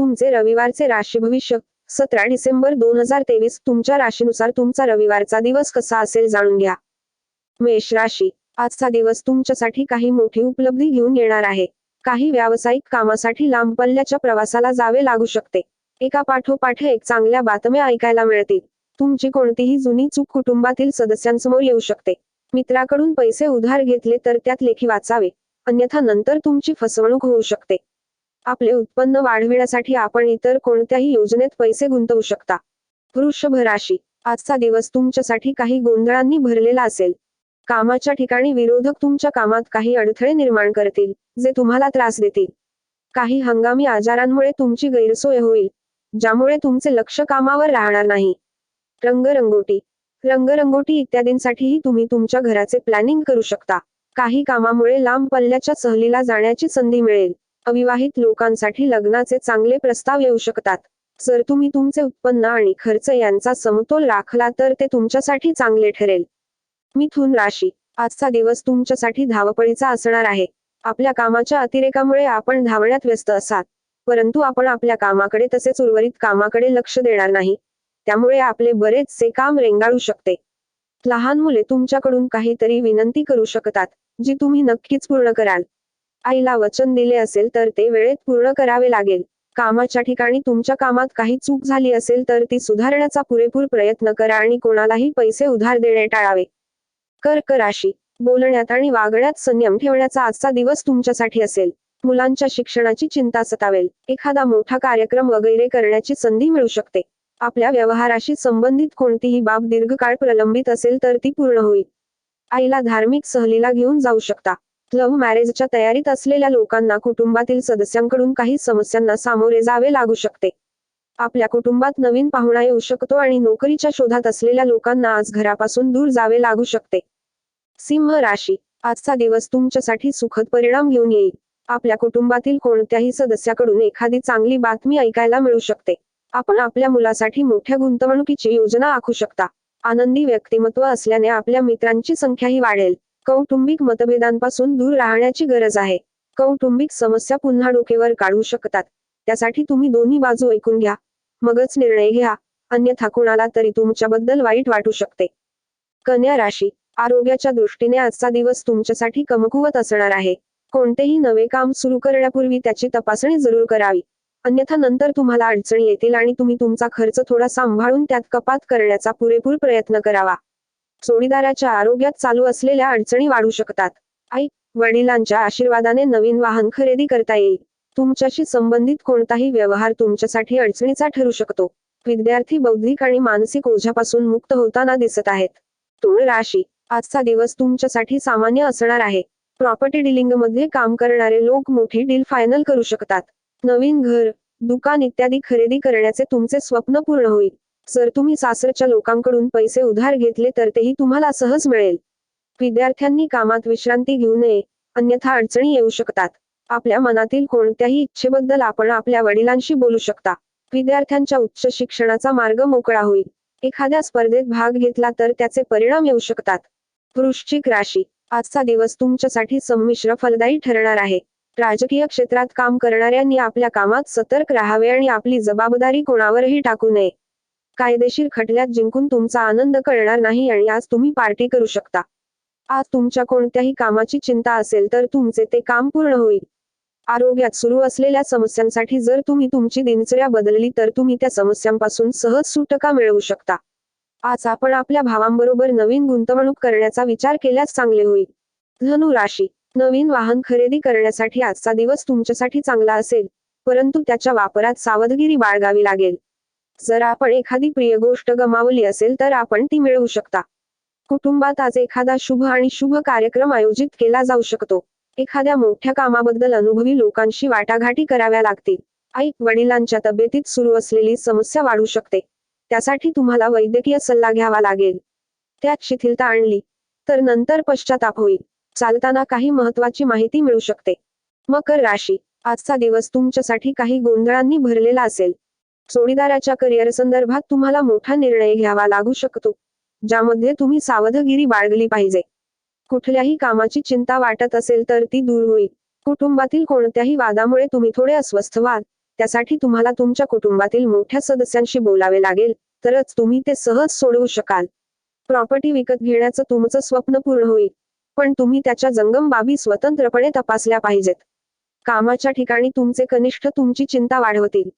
तुमचे रविवारचे राशी भविष्य सतरा डिसेंबर दोन हजार तेवीस तुमच्या राशीनुसार तुमचा रविवारचा दिवस कसा असेल जाणून घ्या. मेष राशी आजचा दिवस तुमच्यासाठी काही मोठी उपलब्धी घेऊन येणार आहे. काही व्यावसायिक कामासाठी लांब पल्ल्याच्या प्रवासाला जावे लागू शकते. एका पाठोपाठ एक चांगल्या बातम्या ऐकायला मिळतील. तुमची कोणतीही जुनी चूक कुटुंबातील सदस्यांसमोर येऊ शकते. मित्राकडून पैसे उधार घेतले तर त्यात लेखी वाचावे. अन्यथा नंतर तुमची फसवणूक होऊ शकते. आपले उत्पन्न वाढविण्यासाठी आपण इतर कोणत्याही योजनेत पैसे गुंतवू शकता. वृषभ राशी आजचा दिवस तुमच्यासाठी काही गोंधळांनी भरलेला असेल. कामाच्या ठिकाणी विरोधक तुमच्या कामात काही अडथळे निर्माण करतील जे तुम्हाला त्रास देतील. काही हंगामी आजारांमुळे तुमची गैरसोय होईल ज्यामुळे तुमचे लक्ष कामावर राहणार नाही. रंगरंगोटी. रंगरंगोटी इत्यादींसाठीही तुम्ही तुमच्या घराचे प्लॅनिंग करू शकता. काही कामामुळे लांब पल्ल्याच्या सहलीला जाण्याची संधी मिळेल. अविवाहित लोकांसाठी लग्नाचे चांगले प्रस्ताव येऊ शकतात. जर तुम्ही तुमचे उत्पन्न आणि खर्च यांचा समतोल राखला तर ते तुमच्यासाठी चांगले ठरेल. मिथुन राशी. आजचा दिवस तुमच्यासाठी धावपळीचा असणार आहे. आपल्या कामाच्या अतिरेकामुळे आपण धावण्यात व्यस्त असाल. परंतु आपण आपल्या कामाकडे तसेच उर्वरित कामाकडे लक्ष देणार नाही. त्यामुळे आपले बरेचसे काम रेंगाळू शकते. लहान मुले तुमच्याकडून काहीतरी विनंती करू शकतात जी तुम्ही नक्कीच पूर्ण कराल. आईला वचन दिले असेल तर ते वेळेत पूर्ण करावे लागेल. कामाच्या ठिकाणी तुमच्या कामात काही चूक झाली असेल तर ती सुधारण्याचा पुरेपूर प्रयत्न करा आणि कोणालाही पैसे उधार देणे टाळावे. कर्क राशी बोलण्यात आणि वागण्यात संयम ठेवण्याचा आजचा दिवस तुमच्यासाठी असेल. मुलांच्या शिक्षणाची चिंता सतावेल. एखादा मोठा कार्यक्रम वगैरे करण्याची संधी मिळू शकते. आपल्या व्यवहाराशी संबंधित कोणतीही बाब दीर्घकाळ प्रलंबित असेल तर ती पूर्ण होईल. आईला धार्मिक सहलीला घेऊन जाऊ शकता. लव्ह मॅरेजच्या तयारीत असलेल्या लोकांना कुटुंबातील सदस्यांकडून काही समस्यांना सामोरे जावे लागू शकते. आपल्या कुटुंबात नवीन पाहुणा येऊ शकतो आणि नोकरीच्या शोधात असलेल्या लोकांना आज घरापासून दूर जावे लागू शकते. सिंह राशी आजचा दिवस तुमच्यासाठी सुखद परिणाम घेऊन येईल. आपल्या कुटुंबातील कोणत्याही सदस्याकडून एखादी चांगली बातमी ऐकायला मिळू शकते. आपण आपल्या मुलासाठी मोठ्या गुंतवणुकीची योजना आखू शकता. आनंदी व्यक्तिमत्व असल्याने आपल्या मित्रांची संख्याही वाढेल. कौटुंबिक मतभेदांपासून दूर राहण्याची गरज आहे. कौटुंबिक समस्या पुन्हा डोकेवर काढू शकतात. त्यासाठी तुम्ही दोन्ही बाजू ऐकून घ्या. मगच निर्णय घ्या. अन्यथा कुणाला तरी तुमच्याबद्दल वाईट वाटू शकते. कन्या राशी. आरोग्याच्या दृष्टीने आजचा दिवस तुमच्यासाठी कमकुवत असणार आहे. कोणतेही नवे काम सुरू करण्यापूर्वी त्याची तपासणी जरूर करावी. अन्यथा नंतर तुम्हाला अडचणी येतील आणि तुम्ही तुमचा खर्च थोडा सांभाळून त्यात कपात करण्याचा पुरेपूर प्रयत्न करावा. जोडीदाराच्या आरोग्यात चालू असलेल्या अडचणी वाढू शकतात. आई वडिलांच्या आशीर्वादाने नवीन वाहन खरेदी करता येईल. तुमच्याशी संबंधित कोणताही व्यवहार तुमच्यासाठी अडचणीचा ठरू शकतो. विद्यार्थी बौद्धिक आणि मानसिक ओझ्यापासून मुक्त होताना दिसत आहेत. तुळ राशी आजचा दिवस तुमच्यासाठी सामान्य असणार आहे. प्रॉपर्टी डिलिंगमध्ये काम करणारे लोक मोठी डील फायनल करू शकतात. नवीन घर दुकान इत्यादी खरेदी करण्याचे तुमचे स्वप्न पूर्ण होईल. जर तुम्ही सासरच्या लोकांकडून पैसे उधार घेतले तर तेही तुम्हाला सहज मिळेल. विद्यार्थ्यांनी कामात विश्रांती घेऊ नये अन्यथा अडचणी येऊ शकतात. आपल्या मनातील कोणत्याही इच्छेबद्दल आपण आपल्या वडिलांशी बोलू शकता. विद्यार्थ्यांच्या उच्च शिक्षणाचा मार्ग मोकळा होईल. एखाद्या स्पर्धेत भाग घेतला तर त्याचे परिणाम येऊ शकतात. वृश्चिक राशी. आजचा दिवस तुमच्यासाठी संमिश्र फलदायी ठरणार आहे. राजकीय क्षेत्रात काम करणाऱ्यांनी आपल्या कामात सतर्क राहावे आणि आपली जबाबदारी कोणावरही टाकू नये. कायदेशीर खटल्यात जिंकून तुमचा आनंद कळणार नाही आणि आज तुम्ही पार्टी करू शकता. आज तुमच्या कोणत्याही कामाची चिंता असेल तर तुमचे ते काम पूर्ण होईल. आरोग्यात सुरू असलेल्या समस्यांसाठी जर तुम्ही तुमची दिनचर्या बदलली तर तुम्ही त्या समस्यांपासून सहज सुटका मिळवू शकता. आज आपण आपल्या भावांबरोबर नवीन गुंतवणूक करण्याचा विचार केल्यास चांगले होईल. धनु राशी नवीन वाहन खरेदी करण्यासाठी आजचा दिवस तुमच्यासाठी चांगला असेल परंतु त्याच्या वापरात सावधगिरी बाळगावी लागेल. जर आपण एखादी प्रिय गोष्ट गमावली असेल तर आपण ती मिळवू शकता. कुटुंबात आज एखादा शुभ आणि शुभ कार्यक्रम आयोजित केला जाऊ शकतो. एखाद्या मोठ्या कामाबद्दल अनुभवी लोकांशी वाटाघाटी कराव्या लागतील. आई वडिलांच्या तब्येतीत सुरू असलेली समस्या वाढू शकते. त्यासाठी तुम्हाला वैद्यकीय सल्ला घ्यावा लागेल. त्यात शिथिलता आणली तर नंतर पश्चाताप होईल. चालताना काही महत्वाची माहिती मिळू शकते. मकर राशी आजचा दिवस तुमच्यासाठी काही गोंधळांनी भरलेला असेल. जोडीदाराच्या करिअर संदर्भात तुम्हाला मोठा निर्णय घ्यावा लागू शकतो ज्यामध्ये तुम्ही सावधगिरी बाळगली पाहिजे. कुठल्याही कामाची चिंता वाटत असेल तर ती दूर होईल. कुटुंबातील कोणत्याही वादामुळे तुम्ही थोडे अस्वस्थ व्हाल त्यासाठी तुम्हाला तुमच्या कुटुंबातील मोठ्या सदस्यांशी बोलावे लागेल तरच तुम्ही ते सहज सोडवू शकाल. प्रॉपर्टी विकत घेण्याचं तुमचं स्वप्न पूर्ण होईल पण तुम्ही त्याच्या जंगम बाबी स्वतंत्रपणे तपासल्या पाहिजेत. कामाच्या ठिकाणी तुमचे कनिष्ठ तुमची चिंता वाढवतील.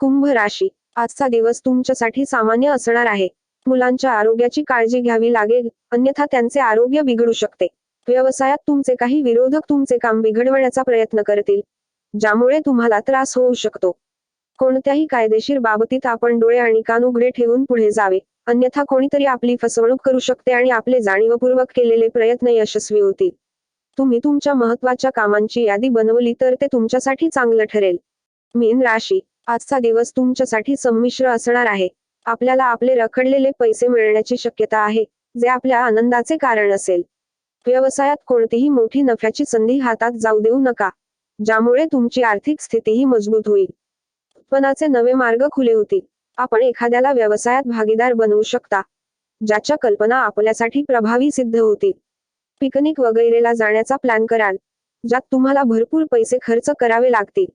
कुंभ राशी. आजचा दिवस तुमच्यासाठी सामान्य असणार आहे. मुलांच्या आरोग्याची काळजी घ्यावी लागेल अन्यथा त्यांचे आरोग्य बिघडू शकते. व्यवसायात तुमचे काही विरोधक तुमचे काम बिघडवण्याचा प्रयत्न करतील ज्यामुळे तुम्हाला त्रास होऊ शकतो. कोणत्याही कायदेशीर बाबतीत आपण डोळे आणि कान उघडे ठेवून पुढे जावे अन्यथा कोणीतरी आपली फसवणूक करू शकते आणि आपले जाणीवपूर्वक केलेले प्रयत्न यशस्वी होतील. तुम्ही तुमच्या महत्त्वाच्या कामांची यादी बनवली तर ते तुमच्यासाठी चांगलं ठरेल. मीन राशी. आजचा दिवस तुमच्यासाठी संमिश्र असणार आहे. आपल्याला आपले रखडलेले पैसे मिळण्याची शक्यता आहे जे आपल्या आनंदाचे कारण असेल. व्यवसायात कोणतीही मोठी नफ्याची संधी हातात जाऊ देऊ नका ज्यामुळे तुमची आर्थिक स्थितीही मजबूत होईल. उत्पन्नाचे नवे मार्ग खुले होतील. आपण एखाद्याला व्यवसायात भागीदार बनवू शकता ज्याच्या कल्पना आपल्यासाठी प्रभावी सिद्ध होतील. पिकनिक वगैरेला जाण्याचा प्लॅन कराल ज्यात तुम्हाला भरपूर पैसे खर्च करावे लागतील.